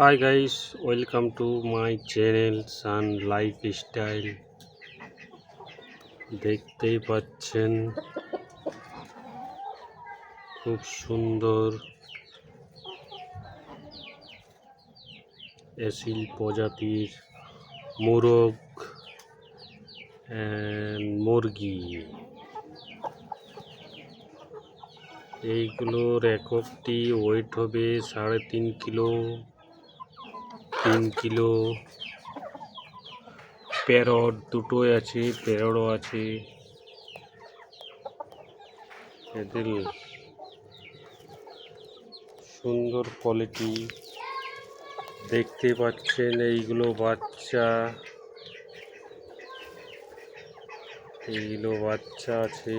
Hi guys welcome to my channel sun life style দেখতেই পাচ্ছেন, খুব সুন্দর এসিল প্রজাতির মোরগ মুরগি। এইগুলোর এককটি ওয়েট হবে সাড়ে তিন কিলো। তিন কিলো। প্যারট দুটোই আছে প্যারটও আছে। এদের সুন্দর কোয়ালিটি দেখতে পাচ্ছেন এইগুলো বাচ্চা। এইগুলো বাচ্চা আছে।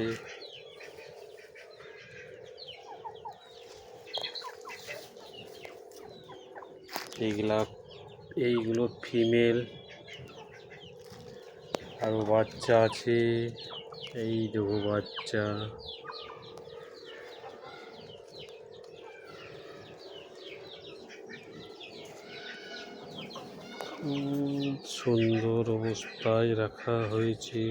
এইগুলা এইগুলো ফিমেল। আরও বাচ্চা আছে। এই দেখো বাচ্চা। সুন্দর অবস্থায় রাখা হয়েছে।